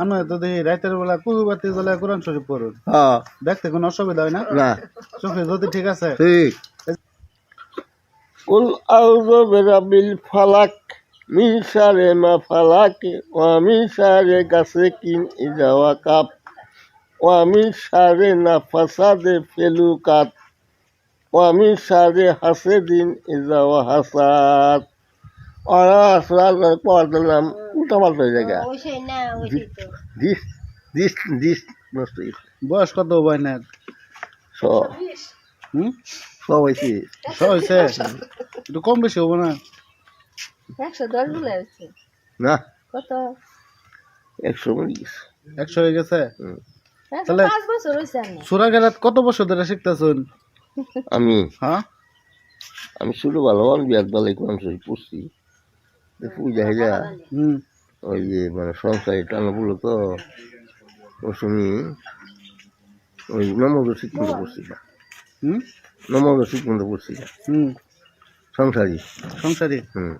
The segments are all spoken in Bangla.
আমি তো দেখি রাতের বেলা কুহু বাতি জ্বলে কোরআন শরীফ পড়ুন। হ্যাঁ। দেখতে কোনো অসুবিধা হয় না? না। চোখে যদি ঠিক আছে? ঠিক। কুল আউযু বিরাব্বিল ফালাক মিন শারি মা ফালাক ওয়া মিন শারি গাসিকিন ইযা ওয়াকাব ওয়া মিন শারি নাফাসাদি ফিল উকাদ ওয়া মিন শারি হাসিদিন ইযা ওয়াহাসাদ। পড়ার হয়ে যায় না তো। দিস দিস দিস নষ্ট বয়স কত বয়নের সব হুম? সব হয়েছে একটু কম বেশি হব না? একশো দশ বলে না। কত? একশো হয়ে গেছে? একশো তাহলে- আমি সুরা গেরাত কত বছর ধরে শিখতেছুন? আমি? হ্যাঁ? আমি শুরু ভালো আমি বিয়াত বালাই কোরআন শরীফ পড়ছি পূজা হয়ে হুম। ওই যে মানে সংসারে টানা পড়ল তো ওই সময় ওই নমজ ঠিক মতো পড়ছি না। হুম? ঠিক মতো পড়ছি না। হুম। সংসারী। সংসারী? হুম।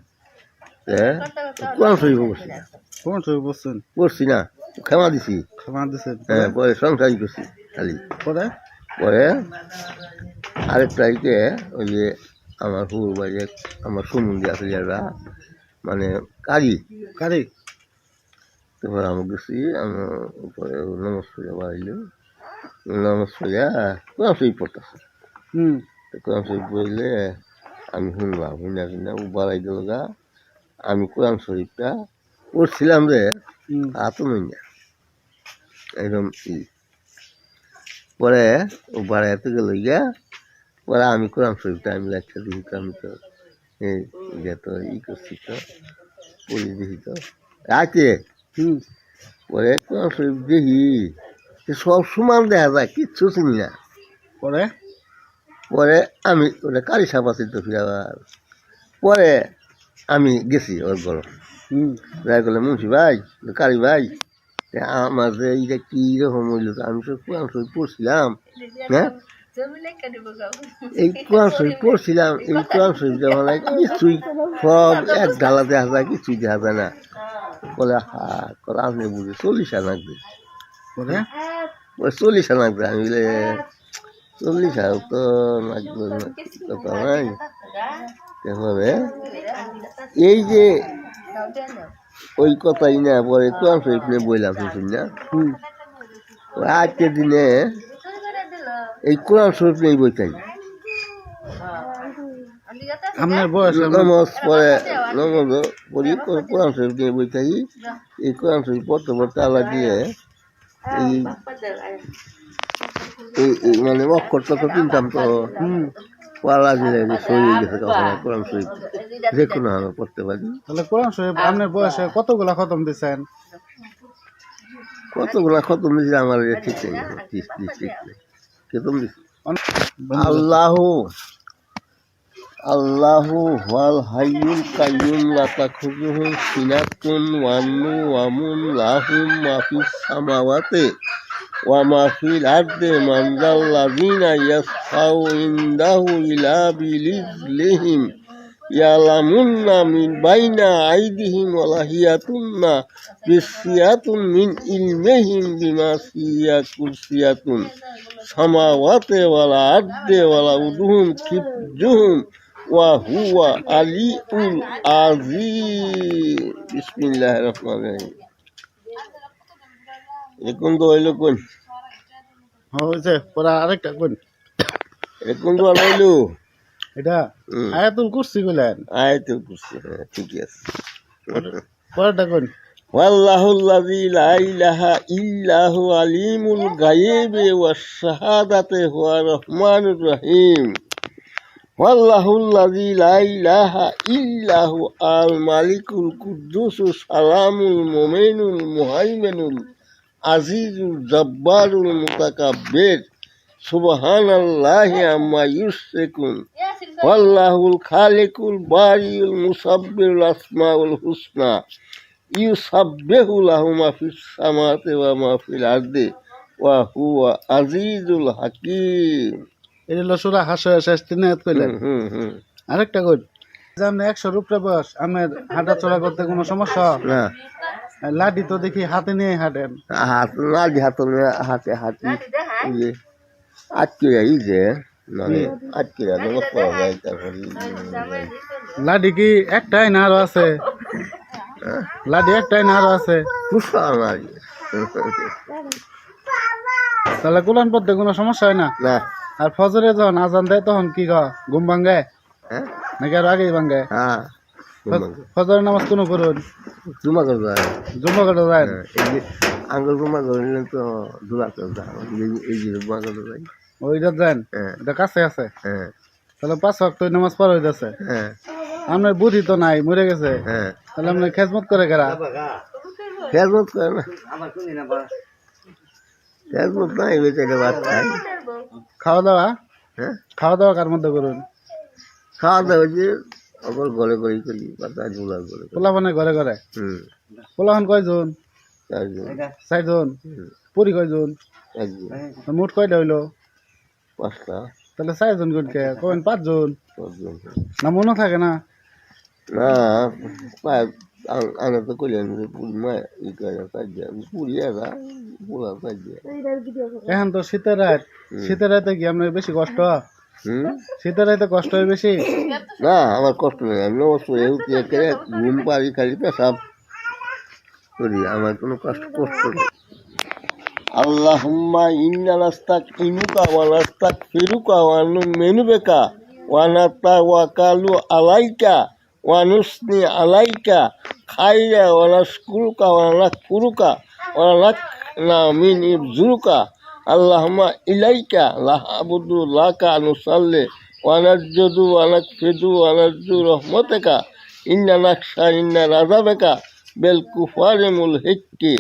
পড়ছি না? কোন পড়ছি না। ক্ষমা দিছি। ক্ষমা দিছেন। হ্যাঁ পরে সংসারী করছি খালি। পরে? পরে ওই যে আমার হুর আমার সুমন্দি আছে যারা মানে কারি কারি তারপর আমি গেছি আমি পরে নমস্কার বাড়িল নমস্কার কোরআন শরীফ পড়তেছে। কোরআন শরীফ পড়লে আমি শুনলাম শুনে শুনে ও বাড়াই দিল গা। আমি কোরআন শরীফটা পড়ছিলাম রে হাতও নই না। একদম ই। পরে ও বাড়াইতে গেল গিয়া পরে আমি কোরআন শরীফটা আমি লেখা দিই আমি তো এই তো ই করছি তো পড়ি দেখি তো। রাতে হুম। পরে কোরআন শরীফ দেখি সব সমান দেখা যায় কিচ্ছু চিনি না। পরে? পরে আমি ওটা কারি সাপ আছে তো আবার। পরে আমি গেছি ওর হুম। যাই করলে মুন্সি ভাই কারি ভাই আমার যে এইটা কি রকম হইল আমি সব কোরআন শরীফ পড়ছিলাম হ্যাঁ এই কোরআন শরীফ পড়ছিলাম এই কোরআন শরীফ যখন কিছুই সব এক ঢালা দেখা যায় কিছুই দেখা যায় না। বলে হা করে আপনি বুঝে চল্লিশ আনা লাগবে। পরে ওই চল্লিশ আনা লাগবে। আমি বলে চল্লিশ তো লাগবে কথা নাই। এই যে ওই কথাই না পরে কোরআন শরীফ নিয়ে শুনছেন না আজকের দিনে এই কোরআন শরীফ নিয়ে বইতাই আপনার বয়স পরে পড়ি কোরআন শরীফ নিয়ে বইতাই এই কোরআন শরীফ পড়তে পড়তে আল্লাহ দিয়ে এই মানে অক্ষরটা তো কিনতাম তো হুম পালা দিলে শরীর গেছে কখনো কোরআন শরীফ যে কোনো আমি পড়তে পারি তাহলে কোরআন শরীফ আপনার বয়সে কতগুলা খতম দিছেন কতগুলা খতম দিয়েছে আমার ঠিক নেই ঠিক ঠিক ঠিক নেই আল্লাহ আল্লাহ ওয়াল হাইয়ুল কাইয়ুম লা তাখুযুহু সিনাতুন ওয়া নাওমুন লাহুম মা ফিস ওয়া মা ফিল আরদি মান যাল্লাযিনা ইয়াসফাউ ইনদাহু ইলা বিলিজলিহিম ইয়ালামুন্না মিন বাইনা আইদিহিম ওয়া লাহিয়াতুন্না মিন ইলমিহিম বিমা সিয়া কুরসিয়াতুন সামাওয়াতে ওয়ালা আর্দে ওয়ালা উদুহুম ওয়া হুয়া আলিউল আজিম বিসমিল্লাহির রহমানির রহিম এখন তো হইলো কোন হ্যাঁ, হয়েছে পরে আরেকটা কোন এখন তো আর হইলো এটা হুম। আয়াতুল কুরসি কইলেন আয়াতুল কুরসি হ্যাঁ ঠিকই আছে পরেরটা কোন والله الذي لا إله إلا هو عليم الغيب والشهادة هو الرحمن الرحيم ওয়াল্লাহুল্লাযী লা ইলাহা ইল্লাহু আল মালিকুল কুদ্দুসুস সালামুল মুমিনুল মুহাইমিনুল আজিজুল জব্বারুল মুতাকাব্বির। সুবহানাল্লাহি আম্মা ইউশরিকুন। ওয়াল্লাহুল খালিকুল বারিউল মুসাব্বিরুল আসমাউল হুসনা। ইউসাব্বিহু লাহু মা ফিস সামাওয়াতি ওয়া মা ফিল আরদি। ওয়া হুয়া আজিজুল হাকিম। এটা হলো সুরা হাসে শেষ তিন আয়াত কইলেন। হুম হুম আরেকটা যে আপনি একশো রূপরে বয়স আপনার হাঁটা চলা করতে কোনো সমস্যা? না। লাঠি তো দেখি হাতে নিয়ে হাঁটেন। হাত লাঠি হাতে হাতে হাতে আটকে এই যে আটকে লাঠি কি একটাই না আরও আছে? লাঠি একটাই না আরও আছে? তাহলে কোরআন পড়তে কোনো সমস্যা হয় না? না। আর ফজরে যখন আজান দেয় তখন কি কয়? ঘুম ভাঙ্গে হ্যাঁ? নাকি আরও আগেই ভাঙ্গে হ্যাঁ ফজরের নামাজ কোনো করুন জুমা করে যায়। জুম্মা করে যায় হ্যাঁ, আঙ্গুল জুমা করে নিলে তো দোলা করে যায় এই- যে জুমা করে যায়। ওইটা যান হ্যাঁ। এটা কাছে আছে? হ্যাঁ। তাহলে পাঁচ ওয়াক্ত নামাজ পড়া হইতেছে। হ্যাঁ। আপনার বুদ্ধি তো নাই মরে গেছে। হ্যাঁ। তাহলে আপনার খেজমত করে গেরা? খেজমত করে না। নাই ভাত খাওয়া দাওয়া হ্যাঁ খাওয়া দাওয়া কার মধ্যে করুন? খাওয়া দাওয়া যে অকল ঘরে করি পাতা ঝোলা করে করি। পোলাপানে ঘরে ঘরে? হুম। পোলাপান কয়জন? চারজন চারজন? হুম, পুরি কয়জন? একজন। মোট কয়টা হইল? পাঁচটা। তাহলে চারজন কোনকে কবেন পাঁচজন? পাঁচজন। না মনে থাকে না? না আনা তো করলেন যে পুরি মা ই করে চারজন পুরি এরা পোলা এখন তো শীতের রাত। শীতের রাতে কি আপনার বেশি কষ্ট? শীতের রাতে কষ্ট হয় বেশি? না আমার কষ্ট নেই। আমি অবশ্য উঠে একেবারে ঘুম পারি খালি পেশাব করি। আমার কোনো কষ্ট কষ্ট নেই। আল্লাহুম্মা ইন্না ওয়া নাস্তাগফিরুকা ওয়া নু'মিনুকা ওয়া নাতাওয়াক্কালু আলাইকা ওয়া নুসনি আলাইকা। খাইরা ওয়ালা স্কুলকা ওয়া নাকফুরুকা ওয়া লাকনা মিন ইবজুরুকা। আল্লাহমা ইলাইকা লাহাবুদু লাকা আনুসাল্লে ওয়ানার যদু ওয়ালাক ফেদু ওয়ালার নারজু রহমতেকা। ইন্না নাকশা ইন্না রাযাবাকা বেলকুফারে মুল মুলহিক্কি